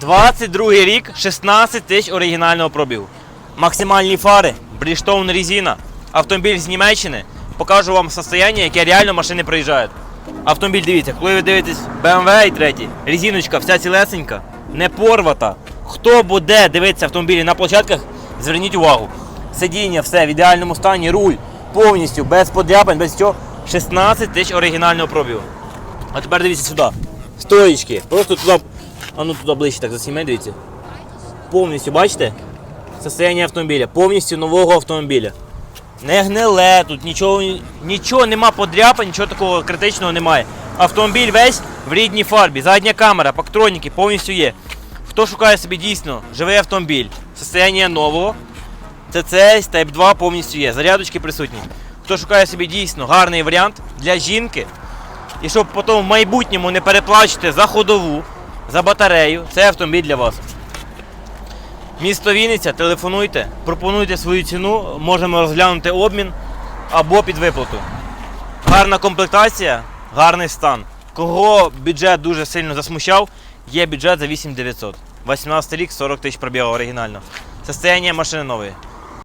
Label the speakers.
Speaker 1: 22 рік, 16 тисяч оригінального пробігу. Максимальні фари, Bridgestone резина. Автомобіль з Німеччини. Покажу вам состояние, яке реально машини приїжджають. Автомобіль, дивіться, коли ви дивитесь BMW і третій, резиночка вся цілесенька, не порвата. Хто буде дивитися автомобілі на площадках, зверніть увагу. Сидіння, все в ідеальному стані, руль повністю, без подряпань, без цього. 16 тисяч оригінального пробігу. А тепер дивіться сюди. Стоїчки. Просто туди, а ну туди ближче так засніме, дивіться. Повністю, бачите? Состояние автомобіля, повністю нового автомобіля. Не гниле, тут нічого, нічого нема подряпа, нічого такого критичного немає. Автомобіль весь в рідній фарбі, задня камера, пактроніки повністю є. Хто шукає собі дійсно живий автомобіль, состояние нового, це Type 2 повністю є. Зарядочки присутні. Хто шукає собі дійсно гарний варіант для жінки, і щоб потім в майбутньому не переплачувати за ходову, за батарею, це автомобіль для вас. Місто Вінниця, телефонуйте, пропонуйте свою ціну, можемо розглянути обмін або під виплату. Гарна комплектація, гарний стан. Кого бюджет дуже сильно засмущав, є бюджет за 8900. 18 рік, 40 тисяч пробігу оригінально. Состояние машини нової.